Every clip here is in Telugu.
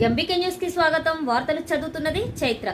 ఎంబీకే న్యూస్కి స్వాగతం. వార్తలు చదువుతున్నది చైత్ర.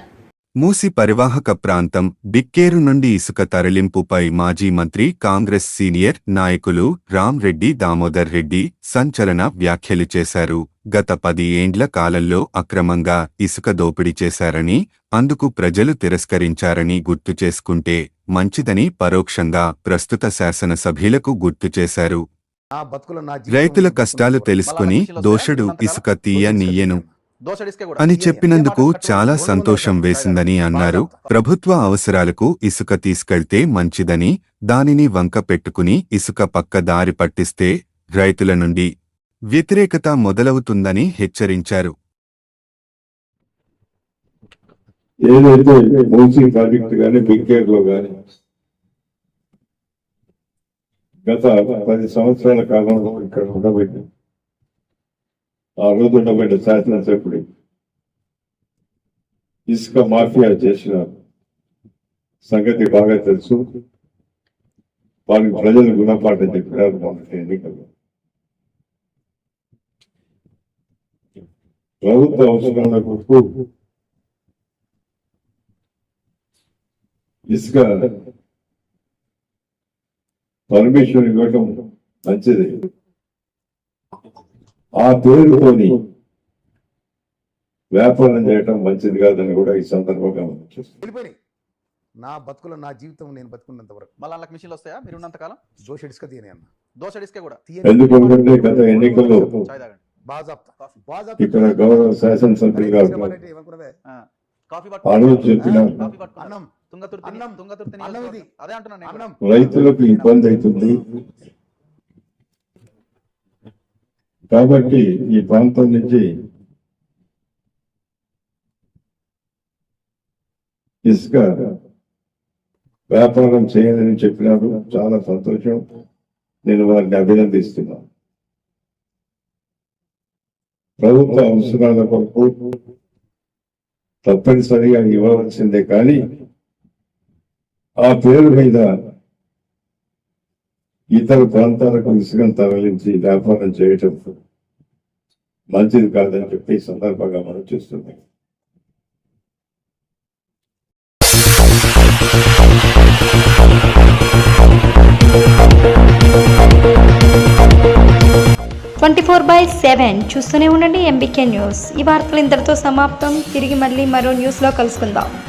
మూసి పరివాహక ప్రాంతం బిక్కేరు నుండి ఇసుక తరలింపుపై మాజీ మంత్రి కాంగ్రెస్ సీనియర్ నాయకులు రామ్ రెడ్డి దామోదర్ రెడ్డి సంచలన వ్యాఖ్యలు చేశారు. గత పది ఏండ్ల కాలంలో అక్రమంగా ఇసుక దోపిడీ చేశారని అందుకు ప్రజలు తిరస్కరించారని గుర్తు చేసుకుంటే మంచిదని పరోక్షంగా ప్రస్తుత శాసనసభ్యులకు గుర్తు చేశారు. నా బతుకులో నా జీవితం రైతుల కష్టాలు. తెలుసుకుని దోషుడు ఇసుక తీయనీయను దోసడిస్కే కూడా అని తీయ- చెప్పినందుకు చాలా. సంతోషం వేసిందని అన్నారు. బాగా ప్రభుత్వ అవసరాలకు ఇసుక తీసుకెళ్తే మంచిదని దానిని వంక పెట్టుకుని ఇసుక పక్క దారి పట్టిస్తే రైతుల నుండి వ్యతిరేకత మొదలవుతుందని హెచ్చరించారు. ఏదైతే ప్రాజెక్టు కానీ బిగ్గేర్లో కానీ గత పది సంవత్సరాల కాలంలో ఇక్కడ ఉండబోయింది ఆ రోజు ఉండబెట్టిన శాసనసభ్యుడు ఇసుక మాఫియా చేసిన సంగతి బాగా తెలుసు. వారికి ప్రజలు గుణపాఠం చెప్పారు మొదటి ఎన్నికల్లో. ప్రభుత్వ అవసరాల కొరకు ఇసుక పర్మిషన్ ఇవ్వటం మంచిది. ఆ పేరుతోని వ్యాపారం చేయటం మంచిది కాదని కూడా ఈ సందర్భంగా. వెళ్ళిపోయినాయి నా బతుకులో నా జీవితం నేను బతుకున్నంత వరకు. మళ్ళా వాళ్ళకి మిషన్లు వస్తాయా? మీరు ఉన్నంత కాలం? దోష ఇసుక తీయని అన్న. దోసడిస్కే కూడా. తీయని. ఎందుకంటే గత ఎన్నికల్లో బాజాప్తా. ఇక్కడ గౌరవ శాసనసభ్యులు కాఫీ పట్టుకున్నా అన్నం. తుంగతుర్తి అన్నం. తుంగతుర్తి అన్నం ఇది. నియోజకవర్గం. అదే అంటున్నాను నేను అన్నం కూడా. రైతులకు ఇబ్బంది అవుతుంది కాబట్టి ఈ ప్రాంతం నుంచి ఇసుక వ్యాపారం చేయదని చెప్పినారు చాలా సంతోషం నేను వారిని అభినందిస్తున్నాను ప్రభుత్వ అవసరాల కొరకు తప్పనిసరిగా ఇవ్వవలసిందే కానీ ఆ పేరు మీద ఇతర ప్రాంతాలకు ఇసుకను తరలించి వ్యాపారం చేయటం మంచిది కాదని చెప్పి సందర్భంగా మనం చూస్తున్నాం. ట్వంటీ ఫోర్ బై సెవెన్ చూస్తూనే ఉండండి ఎంబీకే న్యూస్. ఈ వార్తలు ఇంతటితో సమాప్తం. తిరిగి మళ్ళీ మరో న్యూస్లో కలుసుకుందాం.